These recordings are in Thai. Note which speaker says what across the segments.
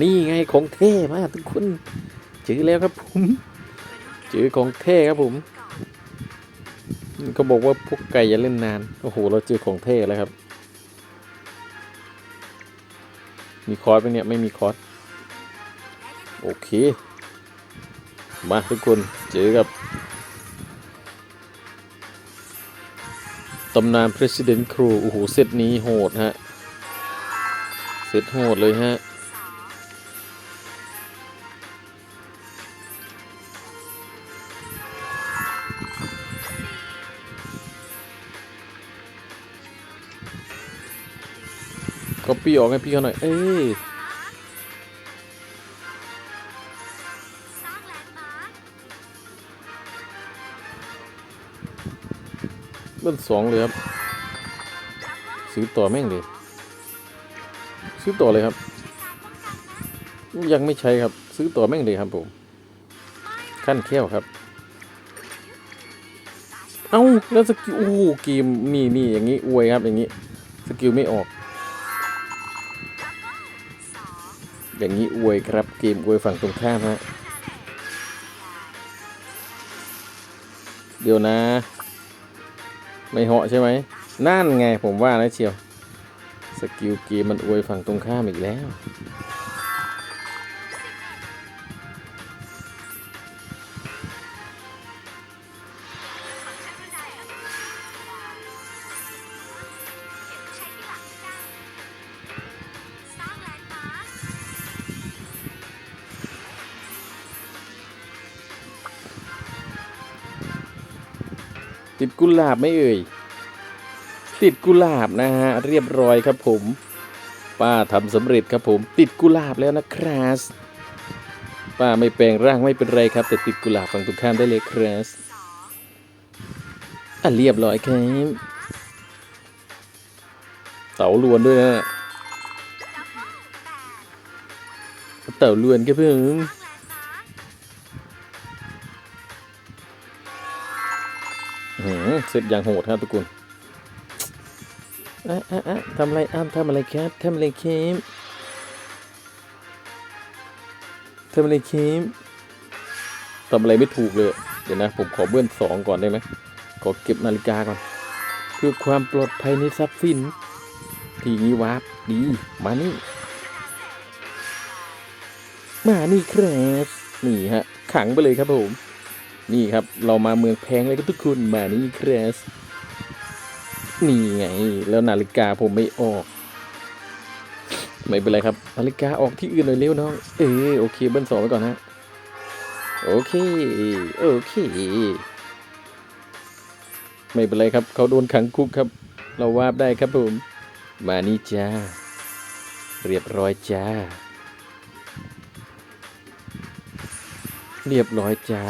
Speaker 1: นี่ไงของเท่มากทุกคนเจอแล้วครับผมเจอของเท่ครับผมเขาบอกว่าพวกไก่อย่าเล่นนาน โอ้โห เราเจอของเท่แล้วครับ มีคอร์สไหมเนี่ย ไม่มีคอร์ส โอเค มาทุกคน เจอกับตำนาน President Crew โอ้โห เซตนี้โหดฮะ เซตโหดเลยฮะ ก็ปี้ออกให้พี่เขาหน่อย เอ้ยเบิ้ลสองเลยครับซื้อต่อแม่งเลยซื้อต่อเลยครับ ยังไม่ใช้ครับ ซื้อต่อแม่งเลยครับผมขั้นแค้วครับ เอ้าแล้วสกิลโอ้เกมนี่นี่อย่างนี้อวยครับอย่างนี้ สกิลไม่ออก อย่างนี้อวยครับเกมอวยฝั่งตรงข้ามฮะเดี๋ยวนะ ไม่เหาะใช่ไหมนั่นไงผมว่านะเชียว สกิลเกมมันอวยฝั่งตรงข้ามอีกแล้ว ติดกุหลาบไม่เอ่ย ติดกุหลาบนะฮะเรียบร้อยครับผม ป้าทำสำเร็จครับผม ติดกุหลาบแล้วนะครับป้าไม่แปลงร่างไม่เป็นไรครับ แต่ติดกุหลาบฝั่งตรงข้ามได้เลยครับอะเรียบร้อยครับเต่าลวนด้วยนะเต่าลวนครับเพิ่ง หือเสร็จอย่างโหดครับทุกคนอะอะอะทำอะไรอ้ามทำอะไรครับทำอะไรครับทำอะไรครับทำอะไรไม่ถูกเลย เดี๋ยวนะ ผมขอเบื้องสองก่อนได้ไหมขอเก็บนาฬิกาก่อน เพื่อความปลอดภัยในทรัพย์สิน ทีนี้วาร์ปดี มานี่ มานี่ครับนี่ฮะ ขังไปเลยครับผม นี่ครับ เรามาเมืองแพงเลยครับทุกคนมานี่ครับนี่ไง แล้วนาฬิกาผมไม่ออก ไม่เป็นไรครับ นาฬิกาออกที่อื่นหน่อยเร็วน้อง เออโอเคเบิ้ลสองไว้ก่อนฮะ โอเค โอเค ไม่เป็นไรครับ เขาโดนขังคุกครับ เราวาบได้ครับผม มานี่จ้า เรียบร้อยจ้า เรียบร้อยจ้า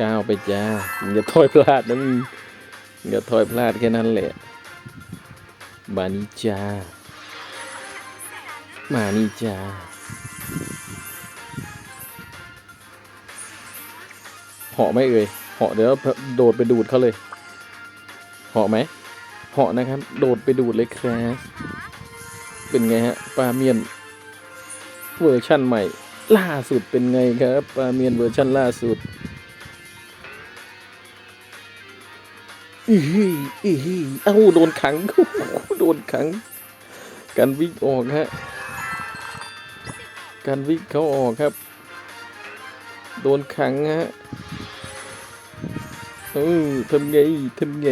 Speaker 1: ก้าวไปจ้าอย่าถอยพลาดนะมึงมึงอย่าถอยพลาดแค่นั้นแหละ มานี่จ้า มานี่จ้าเหาะไหมเอ่ยเหาะเดี๋ยวโดดไปดูดเขาเลยเหาะไหมเหาะนะครับ โดดไปดูดเลยครับเป็นไงฮะปลาเมียนเวอร์ชั่นใหม่ ล่าสุดเป็นไงครับปลาเมียนเวอร์ชั่นล่าสุด อีฮีอีฮีเอ้าโดนขัง โดนขัง การวิ่งออกฮะ การวิ่งเขาออกครับ โดนขังฮะเออทำไงทำไง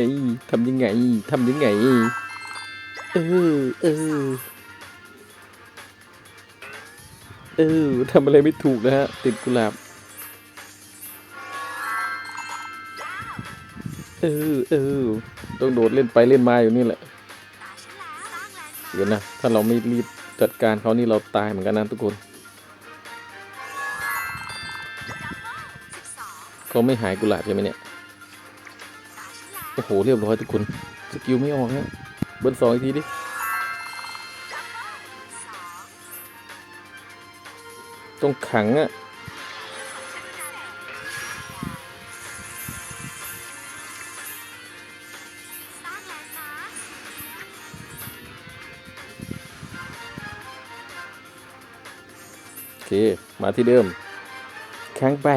Speaker 1: ทำยังไงทำยังไง เออ เออ เออทำอะไรไม่ถูกนะฮะ ติดกุหลาบ เออเออต้องโดดเล่นไปเล่นมาอยู่นี่แหละเดี๋ยวนะถ้าเราไม่รีบจัดการเขานี่เราตายเหมือนกันนะทุกคนเขาไม่หายกุหลาบใช่ไหมเนี่ยโอ้โหเรียบร้อยทุกคนสกิลไม่ออกฮะเบิ้ลสองอีกทีดิต้องขังอะ เคมาที่เดิมค้งไป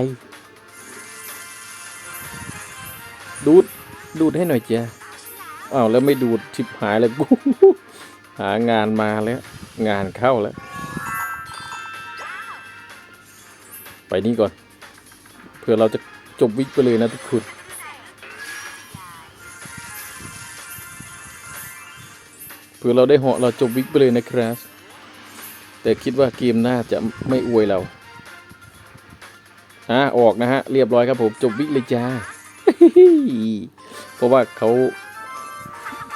Speaker 1: ดูด ดูดให้หน่อยเจ้ะอ้าวแล้วไม่ดูดชิบหายแล้วกูหางานมาแล้ว งานเข้าแล้ว ไปนี่ก่อน เพื่อเราจะจบวิกไปเลยนะทุกคนเพื่อเราได้เหาะเราจบวิกไปเลยนะครับ แต่คิดว่าเกมน้าจะไม่อวยเราอะออกนะฮะ เรียบร้อยครับผม จบวิเลยจ้า เพราะว่าเขา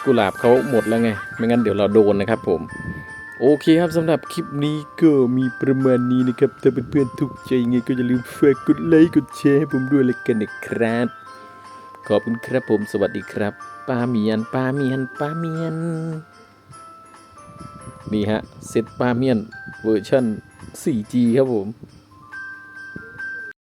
Speaker 1: กุหลาบเขาหมดแล้วไง ไม่งั้นเดี๋ยวเราโดนนะครับผม โอเคครับสำหรับคลิปนี้ก็มีประมาณนี้นะครับ ถ้าเพื่อนๆถูกใจยังไงก็อย่าลืมฝากกดไลค์กดแชร์ให้ผมด้วยเลยกันนะครับ ขอบคุณครับผม สวัสดีครับป้าเมียนป้าเมียนป้าเมียน นี่ฮะเซตปาเมียนเวอร์ชัน 4G ครับผม